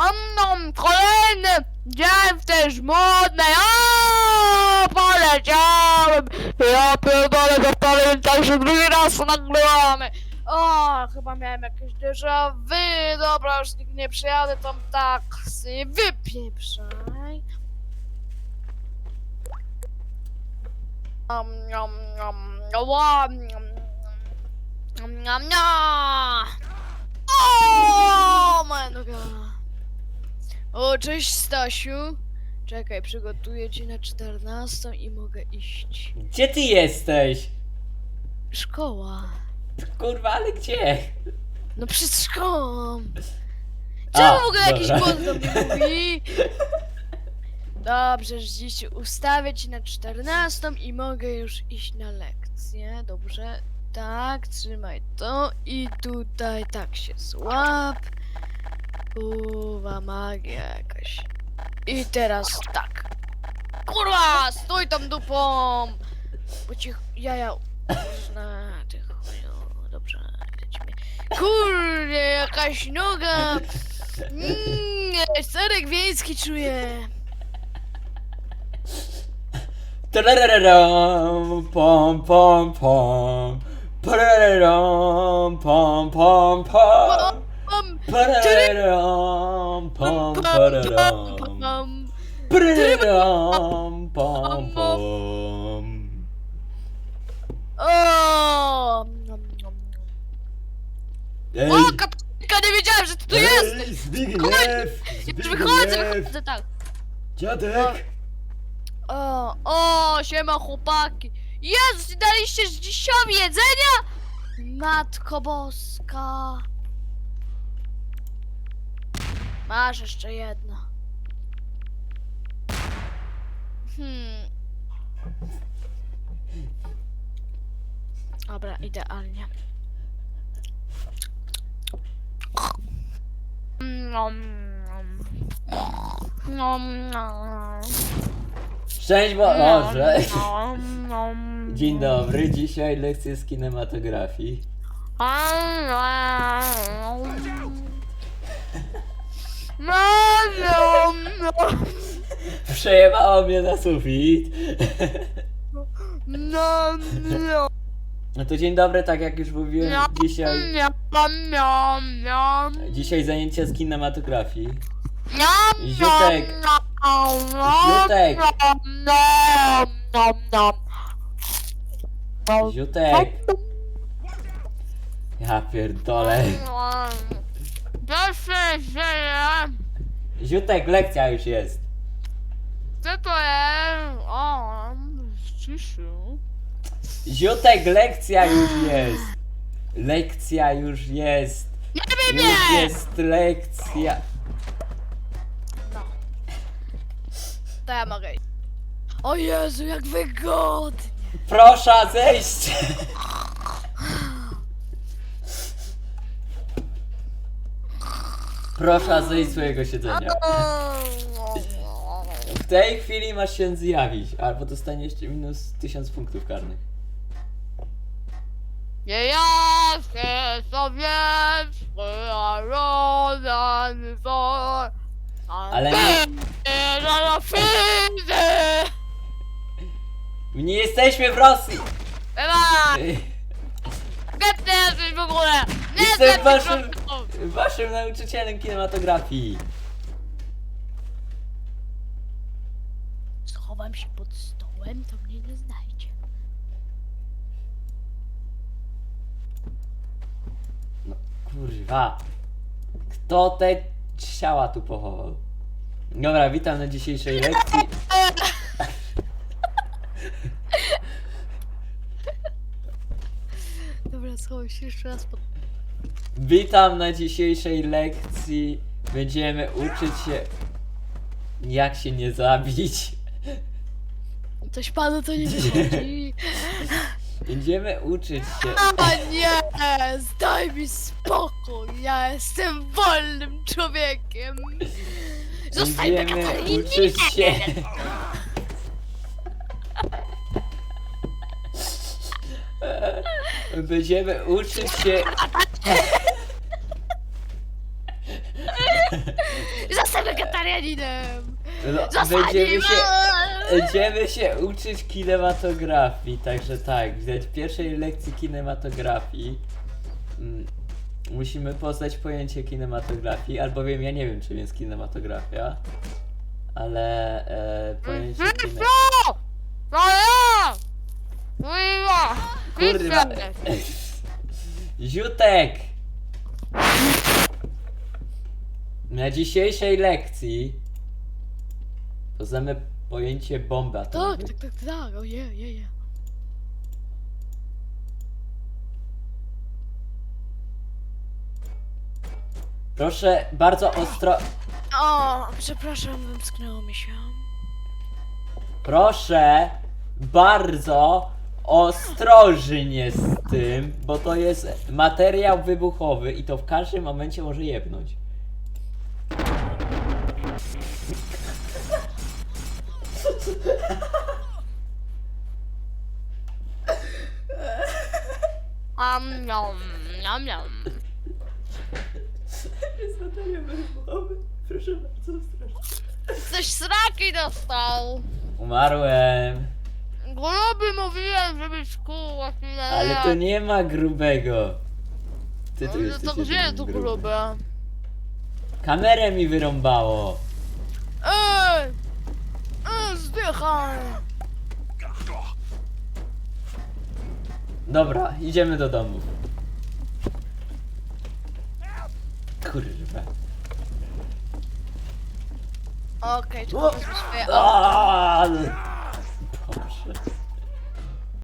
Anną, kolejny dzień w tej żmudnej. O, poleciałem. Ja pierdolę, zapaliłem tak, że drugi raz nagrywamy. O, chyba miałem jakieś déjà vu. Dobra, już nigdy nie przyjadę tam taksy. Wypieprzaj. Nom, nom, nom, nom, nom, nom, nom, nom. O, moja noga. O, cześć Stasiu. Czekaj, przygotuję ci na 14 i mogę iść. Gdzie ty jesteś? Szkoła. Kurwa, ale gdzie? No przed szkołą. A, Czemu w ogóle jakiś dobra. głos do mnie mówi? Dobrze, że dziś ustawię ci na 14 i mogę już iść na lekcję. Dobrze. Tak, trzymaj to i tutaj tak się złap. Uwa, magia jakaś. I teraz tak. Kurwa, stój tam dupą! Bo ci jaja można tych chuju. Dobrze, lecimy. Kurde, jakaś noga! Mm, serek wiejski czuję. Tarararam, pom pom pom. Pararam, pom pom pom. Pam, Pararam, pam, pararam. pam, pam. Pararam, pom pom. O! Ej, O, kapka, nie wiedziałem, że ty tu jesteś! ej, Zbigniew! Wychodzę, wychodzę, tak. Dziadek! O, o, siema chłopaki. Jezus, daliście dzisiowi jedzenia? Matko boska. Masz jeszcze jedno. Hmm. Dobra, idealnie. Nom, nom. Nom, nom. Szczęść Boże! Nom, nom. Dzień dobry, dzisiaj lekcje z kinematografii. Przejebało mnie na sufit. No, no, No to dzień dobry, tak jak już mówiłem, dzisiaj, dzisiaj zajęcia z kinematografii. Ziutek. Ziutek. Ziutek, ja pierdolę. Proszę się, Ziutek, lekcja już jest. co to jest? O, ściszył. Ziutek, lekcja już jest. Lekcja już jest. Nie Już jest lekcja. No. To ja mogę iść. O Jezu, jak wygodnie. Proszę zejść. Proszę zejść z swojego siedzenia. W tej chwili masz się zjawić, albo dostaniesz minus 1000 punktów karnych. Nie ja się sobie przyrodany wzór. Ale nie- Nie jesteśmy w Rosji! Gdzie ty jesteś w ogóle? Nie Jestem jestem waszym, waszym... nauczycielem kinematografii. Schowam się pod stołem, to mnie nie znajdzie. No kurwa. Kto te ciała tu pochował? Dobra, witam na dzisiejszej lekcji. Dobra, schowam się jeszcze raz pod... Witam na dzisiejszej lekcji. Będziemy uczyć się jak się nie zabić. Coś panu to nie wychodzi. Będziemy uczyć się. A nie! Zdaj mi spokój! Ja jestem wolnym człowiekiem! Zostań na Będziemy uczyć się. Będziemy uczyć się. wegetarianinem! No, będziemy się, będziemy się uczyć kinematografii, także tak, w pierwszej lekcji kinematografii mm, musimy poznać pojęcie kinematografii, albowiem ja nie wiem czym jest kinematografia, ale e, pojęcie kine... Co? No ja! Kurwa! Kurwa! Ziutek! Na dzisiejszej lekcji poznamy pojęcie bomby Tak, tak, tak, tak, ojej, ojej. Proszę bardzo ostro... O, przepraszam, wymsknęło mi się. Proszę bardzo ostrożnie z tym, bo to jest materiał wybuchowy i to w każdym momencie może jebnąć. Am, niam, niam, niam. Jest materiał wybuchowy. Proszę bardzo ostrożnie. Coś sraki dostał. Umarłem. Gruby mówiłem, żeby szkół chwilę. Ale to nie ma grubego. Ty tu No jesteś to gdzie jedynym tu grubym. grube? Kamerę mi wyrąbało. Ej! Ej, zdychaj! Dobra, idziemy do domu. Kurwa. Okej, O! tylko wezmę swoje. Aaaa!